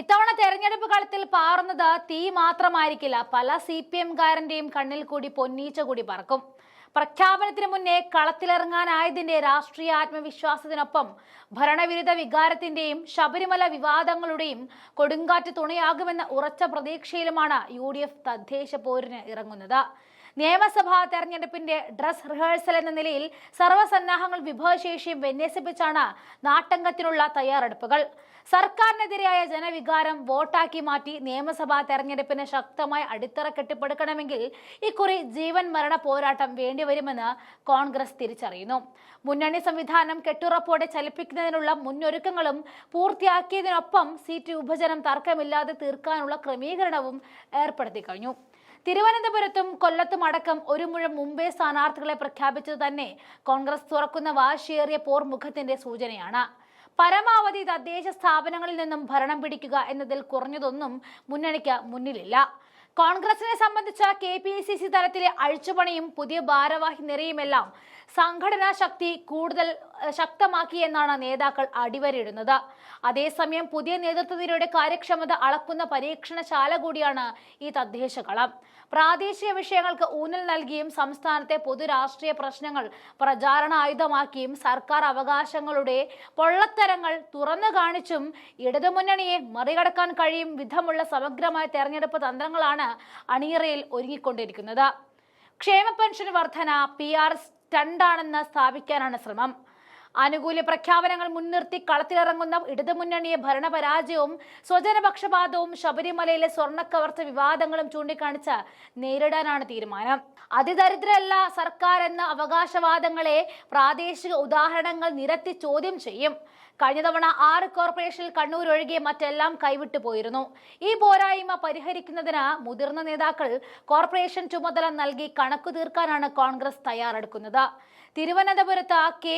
ഇത്തവണ തെരഞ്ഞെടുപ്പ് കളത്തിൽ പാറുന്നത് തീ മാത്രമായിരിക്കില്ല. പല സി പി എംകാരന്റെയും കണ്ണിൽ കൂടി പൊന്നീച്ച കൂടി പറക്കും. പ്രഖ്യാപനത്തിന് മുന്നേ കളത്തിലിറങ്ങാനായതിന്റെ രാഷ്ട്രീയ ആത്മവിശ്വാസത്തിനൊപ്പം ഭരണവിരുദ്ധ വികാരത്തിന്റെയും ശബരിമല വിവാദങ്ങളുടെയും കൊടുങ്കാറ്റ് തുണയാകുമെന്ന ഉറച്ച പ്രതീക്ഷയിലുമാണ് യു ഡി എഫ് തദ്ദേശ പോരിന് ഇറങ്ങുന്നത്. നിയമസഭാ തെരഞ്ഞെടുപ്പിന്റെ ഡ്രസ് റിഹേഴ്സൽ എന്ന നിലയിൽ സർവസന്നാഹങ്ങൾ വിഭവശേഷിയും വിന്യസിപ്പിച്ചാണ് നാട്ടംഗത്തിനുള്ള തയ്യാറെടുപ്പുകൾ. സർക്കാരിനെതിരായ ജനവികാരം വോട്ടാക്കി മാറ്റി നിയമസഭാ തെരഞ്ഞെടുപ്പിന് ശക്തമായ അടിത്തറ കെട്ടിപ്പടുക്കണമെങ്കിൽ ഇക്കുറി ജീവൻ മരണ പോരാട്ടം വേണ്ടിവരുമെന്ന് കോൺഗ്രസ് തിരിച്ചറിയുന്നു. മുന്നണി സംവിധാനം കെട്ടുറപ്പോടെ ചലിപ്പിക്കുന്നതിനുള്ള മുന്നൊരുക്കങ്ങളും പൂർത്തിയാക്കിയതിനൊപ്പം സീറ്റ് വിഭജനം തർക്കമില്ലാതെ തീർക്കാനുള്ള ക്രമീകരണവും ഏർപ്പെടുത്തി കഴിഞ്ഞു. തിരുവനന്തപുരത്തും കൊല്ലത്തും അടക്കം ഒരു മുഴം മുംബൈ സ്ഥാനാർത്ഥികളെ പ്രഖ്യാപിച്ചത് തന്നെ കോൺഗ്രസ് തുറക്കുന്ന വാശിയേറിയ പോർമുഖത്തിന്റെ സൂചനയാണ്. പരമാവധി തദ്ദേശ സ്ഥാപനങ്ങളിൽ നിന്നും ഭരണം പിടിക്കുക എന്നതിൽ കുറഞ്ഞതൊന്നും മുന്നണിക്ക് മുന്നിലില്ല. കോൺഗ്രസിനെ സംബന്ധിച്ച കെ പി സി സി തലത്തിലെ അഴിച്ചുപണിയും പുതിയ ഭാരവാഹി നിരയുമെല്ലാം സംഘടനാ ശക്തി കൂടുതൽ ശക്തമാക്കി എന്നാണ് നേതാക്കൾ അടിവരയിടുന്നത്. അതേസമയം പുതിയ നേതൃത്വത്തിലൂടെ കാര്യക്ഷമത അളക്കുന്ന പരീക്ഷണശാല കൂടിയാണ് ഈ തദ്ദേശ കളം പ്രാദേശിക വിഷയങ്ങൾക്ക് ഊന്നൽ നൽകിയും സംസ്ഥാനത്തെ പൊതു രാഷ്ട്രീയ പ്രശ്നങ്ങൾ പ്രചാരണ ആയുധമാക്കിയും സർക്കാർ അവകാശങ്ങളുടെ പൊള്ളത്തരങ്ങൾ തുറന്നു കാണിച്ചും ഇടതുമുന്നണിയെ മറികടക്കാൻ കഴിയും വിധമുള്ള സമഗ്രമായ തെരഞ്ഞെടുപ്പ് തന്ത്രങ്ങളാണ് അണിയറയിൽ ഒരുങ്ങിക്കൊണ്ടിരിക്കുന്നത്. ക്ഷേമ പെൻഷൻ വർധന പി ആർ സ്റ്റണ്ടാണെന്ന് സ്ഥാപിക്കാനാണ് ശ്രമം. അനുകൂല പ്രഖ്യാപനങ്ങൾ മുൻനിർത്തി കളത്തിലിറങ്ങുന്ന ഇടതുമുന്നണിയെ ഭരണപരാജയവും സ്വജനപക്ഷപാതവും ശബരിമലയിലെ സ്വർണക്കവർച്ച വിവാദങ്ങളും ചൂണ്ടിക്കാണിച്ച് നേരിടാനാണ് തീരുമാനം. അതിദരിദ്രല്ല സർക്കാർ എന്ന അവകാശവാദങ്ങളെ പ്രാദേശിക ഉദാഹരണങ്ങൾ നിരത്തി ചോദ്യം ചെയ്യും. കഴിഞ്ഞ തവണ ആറ് കോർപ്പറേഷനിൽ കണ്ണൂർ ഒഴികെ മറ്റെല്ലാം കൈവിട്ടു പോയിരുന്നു. ഈ പോരായ്മ പരിഹരിക്കുന്നതിന് മുതിർന്ന നേതാക്കൾ കോർപ്പറേഷൻ ചുമതല നൽകി കണക്കു തീർക്കാനാണ് കോൺഗ്രസ് തയ്യാറെടുക്കുന്നത്. തിരുവനന്തപുരത്ത് കെ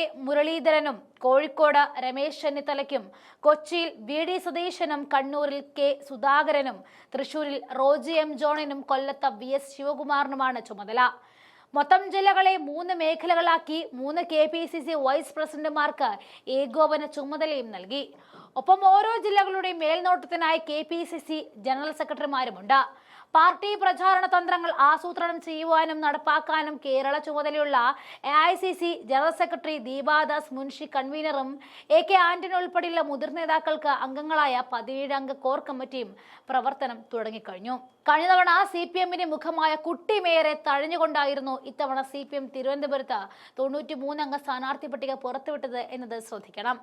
മുരളീധരനും കോഴിക്കോട് രമേശ് ചെന്നിത്തലയ്ക്കും കൊച്ചിയിൽ വി ഡി സതീശനും കണ്ണൂരിൽ കെ സുധാകരനും തൃശൂരിൽ റോജി എം ജോണിനും കൊല്ലത്ത് വി എസ് ശിവകുമാറിനുമാണ് ചുമതല. മൊത്തം ജില്ലകളെ മൂന്ന് മേഖലകളാക്കി മൂന്ന് K P C C vice പ്രസിഡന്റുമാർക്ക് ഏകോപന ചുമതലയും നൽകി. ഒപ്പം ഓരോ ജില്ലകളുടെയും മേൽനോട്ടത്തിനായി K P C C general സെക്രട്ടറിമാരുമുണ്ട്. Party പ്രചാരണ തന്ത്രങ്ങൾ ആസൂത്രണം ചെയ്യുവാനും നടപ്പാക്കാനും കേരള ചുമതലയുള്ള A I C C general secretary Deepa Das Munshi കൺവീനറും A K Antony ഉൾപ്പെടെയുള്ള മുതിർന്ന നേതാക്കൾക്ക് അംഗങ്ങളായ പതിനേഴ് അംഗ കോർ കമ്മിറ്റിയും പ്രവർത്തനം തുടങ്ങിക്കഴിഞ്ഞു. കഴിഞ്ഞ തവണ സി പി എമ്മിന്റെ മുഖമായ കുട്ടി മേയറെ തഴഞ്ഞുകൊണ്ടായിരുന്നു ഇത്തവണ സി പി എം തിരുവനന്തപുരത്ത് തൊണ്ണൂറ്റി മൂന്നംഗ സ്ഥാനാർത്ഥി പട്ടിക പുറത്തുവിട്ടത് എന്നത് ശ്രദ്ധിക്കണം.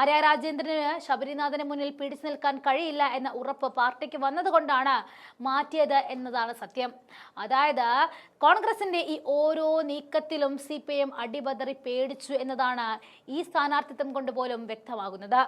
ആര്യ രാജേന്ദ്രന് ശബരിനാഥന് മുന്നിൽ പിടിച്ചു നിൽക്കാൻ കഴിയില്ല എന്ന ഉറപ്പ് പാർട്ടിക്ക് വന്നതുകൊണ്ടാണ് മാറ്റിയത് എന്നതാണ് സത്യം. അതായത് കോൺഗ്രസിന്റെ ഈ ഓരോ നീക്കത്തിലും സി പി എം അടിബദറി പേടിച്ചു എന്നതാണ് ഈ സ്ഥാനാർത്ഥിത്വം കൊണ്ട് പോലും വ്യക്തമാകുന്നത്.